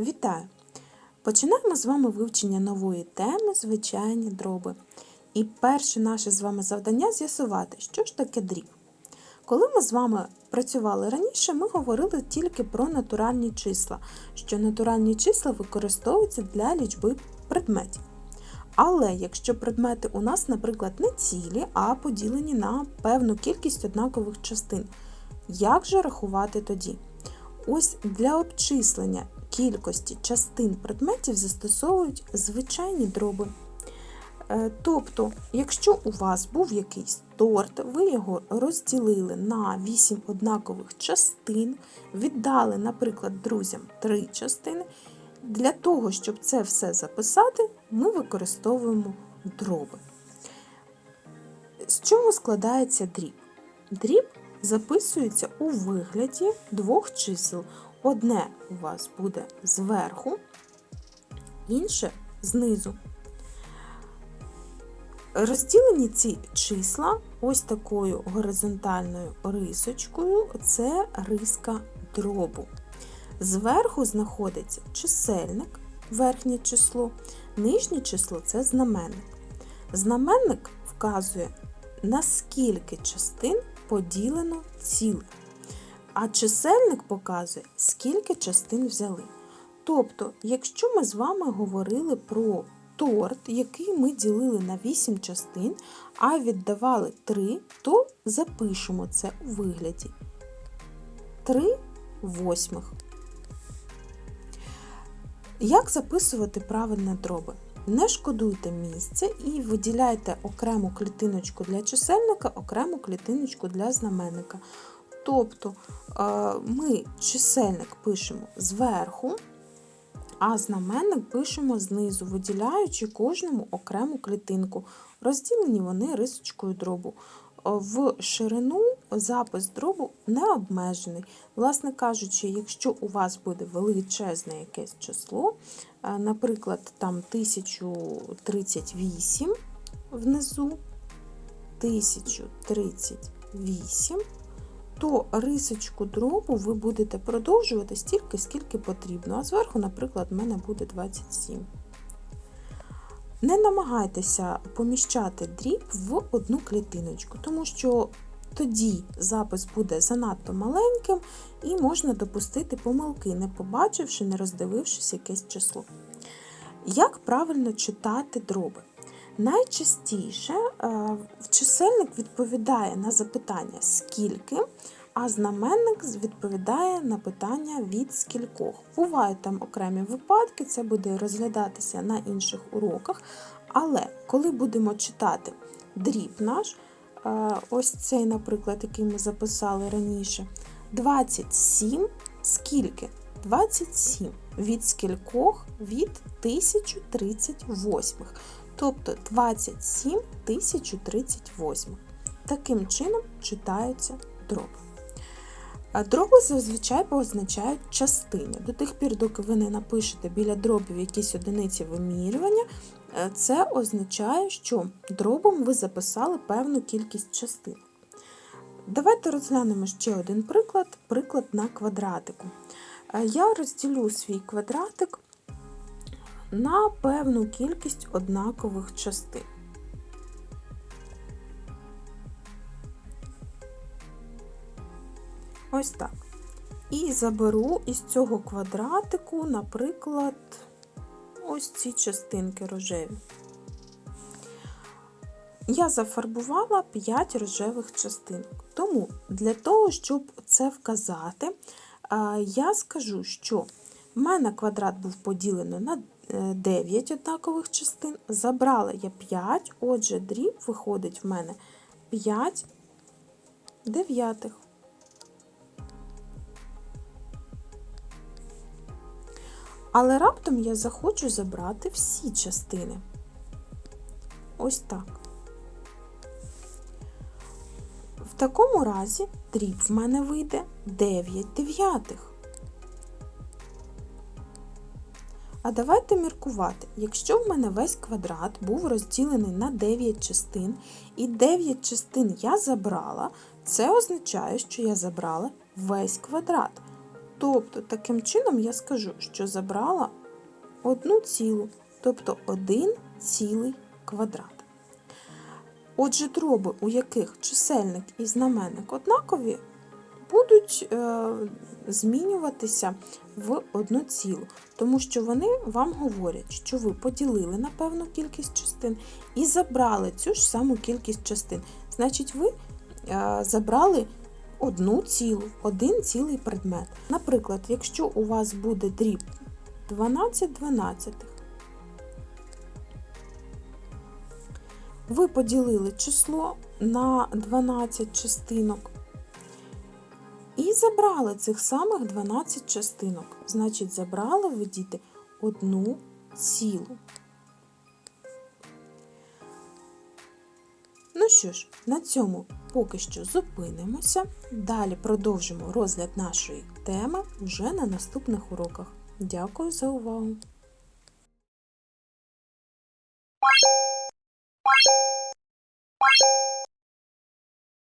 Вітаю! Починаємо з вами вивчення нової теми звичайні дроби. І перше наше з вами завдання з'ясувати, що ж таке дріб. Коли ми з вами працювали раніше, ми говорили тільки про натуральні числа, що натуральні числа використовуються для лічби предметів. Але якщо предмети у нас, наприклад, не цілі, а поділені на певну кількість однакових частин, як же рахувати тоді? Ось для обчислення кількості частин предметів застосовують звичайні дроби. Е, Тобто, якщо у вас був якийсь торт, ви його розділили на 8 однакових частин, віддали, наприклад, друзям 3 частини. Для того, щоб це все записати, ми використовуємо дроби. З чого складається дріб? Дріб записується у вигляді двох чисел. Одне у вас буде зверху, інше знизу. Розділені ці числа ось такою горизонтальною рисочкою це риска дробу. Зверху знаходиться чисельник, верхнє число, нижнє число це знаменник. Знаменник вказує, на скільки частин поділено ціле. А чисельник показує, скільки частин взяли. Тобто, якщо ми з вами говорили про торт, який ми ділили на 8 частин, а віддавали 3, то запишемо це у вигляді 3 восьмих. Як записувати правильно дроби? Не шкодуйте місця і виділяйте окрему клітиночку для чисельника, окрему клітиночку для знаменника. Тобто ми чисельник пишемо зверху, а знаменник пишемо знизу, виділяючи кожному окрему клітинку. Розділені вони рисочкою дробу. В ширину запис дробу не обмежений. Власне кажучи, якщо у вас буде величезне якесь число, наприклад, там 1038 внизу, 1038, то рисочку дробу ви будете продовжувати стільки, скільки потрібно. А зверху, наприклад, в мене буде 27. Не намагайтеся поміщати дріб в одну клітиночку, тому що тоді запис буде занадто маленьким і можна допустити помилки, не побачивши, не роздивившись якесь число. Як правильно читати дроби? Найчастіше чисельник відповідає на запитання скільки, а знаменник відповідає на питання від скількох. Бувають там окремі випадки, це буде розглядатися на інших уроках. Але коли будемо читати дріб наш, ось цей, наприклад, який ми записали раніше, 27 скільки? 27 від скількох від 1038. Тобто 27 1038. Таким чином читаються дроби. Дроби зазвичай позначають частини. До тих пір, доки ви не напишете біля дробів якісь одиниці вимірювання, це означає, що дробом ви записали певну кількість частин. Давайте розглянемо ще один приклад приклад на квадратику. Я розділю свій квадратик на певну кількість однакових частин. Ось так. І заберу із цього квадратику, наприклад, ось ці частинки рожеві. Я зафарбувала 5 рожевих частинок. Тому для того, щоб це вказати, я скажу, що в мене квадрат був поділено на 9 однакових частин, забрала я 5, отже, дріб виходить в мене 5 дев'ятих. Але раптом я захочу забрати всі частини. Ось так. В такому разі дріб в мене вийде 9 дев'ятих. А давайте міркувати, якщо в мене весь квадрат був розділений на 9 частин, і 9 частин я забрала, це означає, що я забрала весь квадрат. Тобто, таким чином я скажу, що забрала одну цілу, тобто один цілий квадрат. Отже, дроби, у яких чисельник і знаменник однакові, будуть е, змінюватися в одну цілу, тому що вони вам говорять, що ви поділили на певну кількість частин і забрали цю ж саму кількість частин. Значить, ви е, забрали одну цілу, один цілий предмет. Наприклад, якщо у вас буде дріб 12 дванадцятих, ви поділили число на 12 частинок і забрали цих самих 12 частинок. Значить, забрали ви діти одну цілу. Ну що ж, на цьому поки що зупинимося. Далі продовжимо розгляд нашої теми вже на наступних уроках. Дякую за увагу!